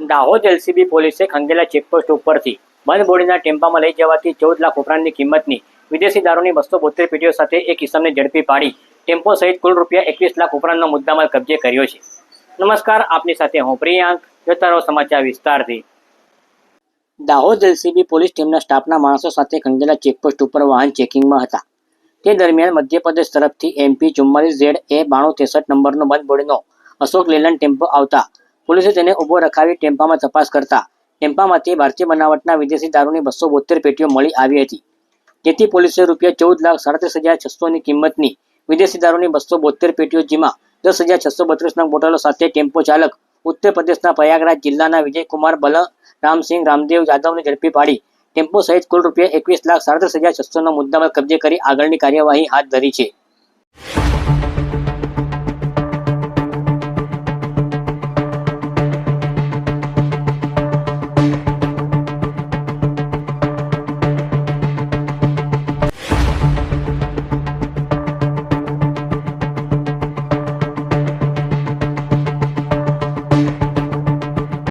Dahod LCB પોલીસે Khangela checkpost ઉપરથી બંધ બોડીના ટેમ્પામાં લઈ જવાથી ચૌદ લાખ ઉપરાંતની કિંમતની વિદેશી દારૂની બસો બોતેર પેટીઓ સાથે એક ઇસમને ઝડપી પાડી ટેમ્પો સહિત કુલ રૂપિયા એકવીસ લાખ ઉપરાંતનો મુદ્દામાલ કબજે કર્યો છે. નમસ્કાર, આપની સાથે હું પ્રિયાંક, જોતા રહો સમાચાર વિસ્તારથી. દાહોદ એલસીબી પોલીસ ટીમના સ્ટાફના માણસો સાથે ખંગેલા ચેકપોસ્ટ ઉપર વાહન ચેકિંગમાં હતા. તે દરમિયાન મધ્યપ્રદેશ તરફથી એમપી ચુમ્માલીસ ઝેડ એ બાણું ત્રેસઠ નંબરનો બંધ બોડીનો અશોક લેલન ટેમ્પો આવતા પોલીસે તેને ઊભો રખાવી ટેમ્પામાં તપાસ કરતા ટેમ્પામાંથી ભારતીય બનાવટના વિદેશી દારૂની બસો બોતેર પેટીઓ મળી આવી હતી. તેથી પોલીસે રૂપિયા ચૌદ લાખ સાડત્રીસ હજાર છસોની કિંમતની વિદેશી દારૂની બસો બોતેર પેટીઓ જેમાં દસ હજાર છસો બત્રીસના બોટલો સાથે ટેમ્પો ચાલક ઉત્તર પ્રદેશના પ્રયાગરાજ જિલ્લાના વિજયકુમાર બલરામસિંહ રામદેવ યાદવને ઝડપી પાડી ટેમ્પો સહિત કુલ રૂપિયા એકવીસ લાખ સાડત્રીસ હજાર છસોના મુદ્દામાં કબજે કરી આગળની કાર્યવાહી હાથ ધરી છે.